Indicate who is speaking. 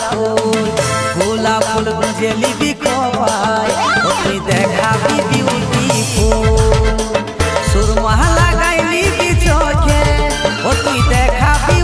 Speaker 1: ফুল, গোলাপ ফুল বুঝে লিবি কবাই তুই দেখাবি বিউটি ফুল সুরমা লাগাই লিবি চোখে ও তুই দেখাবি